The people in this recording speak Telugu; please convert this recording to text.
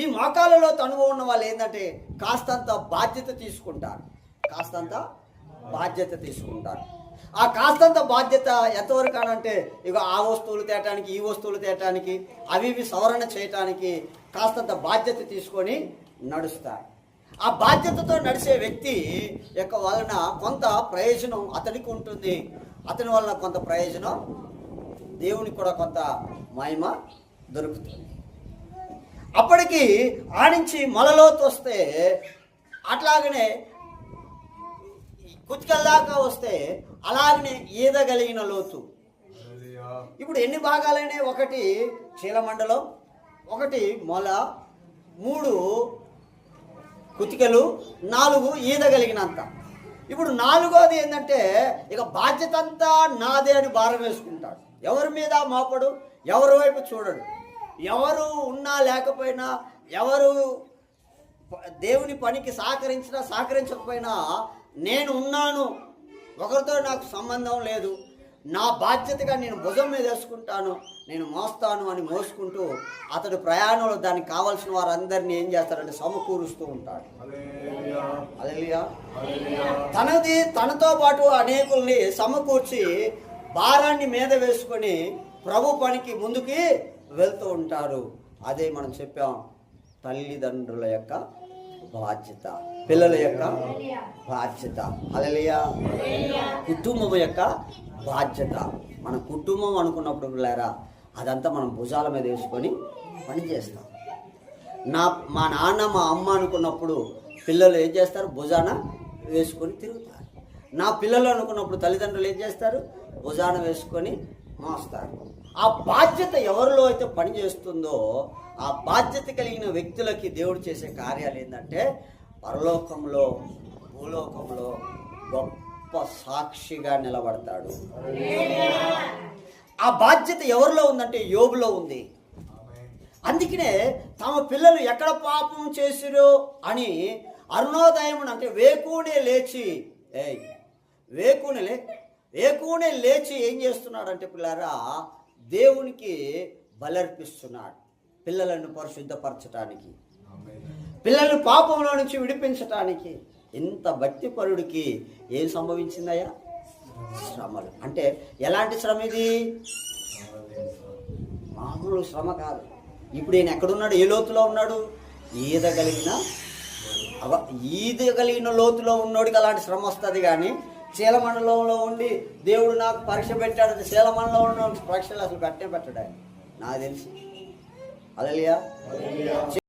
ఈ మోకాలలో తనువు ఉన్న వాళ్ళు ఏంటంటే కాస్తంత బాధ్యత తీసుకుంటారు. కాస్తంత బాధ్యత తీసుకుంటారు. ఆ కాస్తంత బాధ్యత ఎంతవరకు అనంటే ఇక ఆ వస్తువులు తేటానికి ఈ వస్తువులు తేటానికి అవి ఇవి సవరణ చేయటానికి కాస్తంత బాధ్యత తీసుకొని నడుస్తారు. ఆ బాధ్యతతో నడిచే వ్యక్తి యొక్క వలన కొంత ప్రయోజనం అతనికి ఉంటుంది. అతని వలన కొంత ప్రయోజనం దేవునికి కూడా కొంత మహిమ దొరుకుతుంది. అప్పటికి ఆడించి మలలోతు వస్తే అట్లాగనే కుతికల దాకా వస్తే అలాగనే ఈదగలిగిన లోతు. ఇప్పుడు ఎన్ని భాగాలైనాయి ఒకటి చీలమండలం ఒకటి మొల మూడు కుతికలు నాలుగు ఈదగలిగినంత. ఇప్పుడు నాలుగోది ఏంటంటే ఇక బాధ్యత అంతా నాదే అని భారం వేసుకుంటాడు. ఎవరి మీద మోపడు ఎవరి వైపు చూడడు. ఎవరు ఉన్నా లేకపోయినా ఎవరు దేవుని పనికి సహకరించినా సహకరించకపోయినా నేను ఉన్నాను. ఒకరితో నాకు సంబంధం లేదు. నా బాధ్యతగా నేను భుజం మీద వేసుకుంటాను. నేను మోస్తాను అని మోసుకుంటూ అతడు ప్రయాణంలో దానికి కావాల్సిన వారందరినీ ఏం చేస్తాడంటే సమకూరుస్తూ ఉంటాడు. అదేలియా తనది తనతో పాటు అనేకుల్ని సమకూర్చి భారాన్ని మీద వేసుకొని ప్రభు పనికి ముందుకి వెళ్తూ ఉంటారు. అదే మనం చెప్పాం తల్లిదండ్రుల యొక్క బాధ్యత పిల్లల యొక్క బాధ్యత. అలలియా కుటుంబం యొక్క బాధ్యత. మన కుటుంబం అనుకున్నప్పుడు లేరా అదంతా మనం భుజాల మీద వేసుకొని పని చేస్తాం. నా మా నాన్న మా అమ్మ అనుకున్నప్పుడు పిల్లలు ఏం చేస్తారు? భుజాన వేసుకొని తిరుగుతారు. నా పిల్లలు అనుకున్నప్పుడు తల్లిదండ్రులు ఏం చేస్తారు? భుజాన వేసుకొని మోస్తారు ఆ బాధ్యత ఎవరిలో అయితే పని చేస్తుందో ఆ బాధ్యత కలిగిన వ్యక్తులకి దేవుడు చేసే కార్యాలు ఏంటంటే పరలోకంలో భూలోకంలో గొప్ప సాక్షిగా నిలబడతాడు. ఆ బాధ్యత ఎవరిలో ఉందంటే యోబులో ఉంది. అందుకనే తమ పిల్లలు ఎక్కడ పాపం చేసిరో అని అరుణోదయం అంటే వేకునే లేచి ఏ వేకునే లే వేకునే లేచి ఏం చేస్తున్నాడంటే పిల్లరా దేవునికి బలర్పిస్తున్నాడు పిల్లలను పరిశుద్ధపరచడానికి పిల్లలను పాపంలో నుంచి విడిపించటానికి. ఇంత భక్తిపరుడికి ఏం సంభవించిందయ్యా? శ్రమలు. అంటే ఎలాంటి శ్రమ ఇది? మామూలు శ్రమ కాదు. ఇప్పుడు ఈయన ఎక్కడున్నాడు? ఏ లోతులో ఉన్నాడు? ఈదగలిగిన అవ ఈదగలిగిన లోతులో ఉన్నోడికి అలాంటి శ్రమ వస్తుంది కానీ శీలమండలంలో ఉండి దేవుడు నాకు పరీక్ష పెట్టాడు. శీలమండలంలో ఉన్న పరీక్షలు అసలు పెట్టే పెట్టాడు ఆయన. నాకు తెలిసి. అలలియా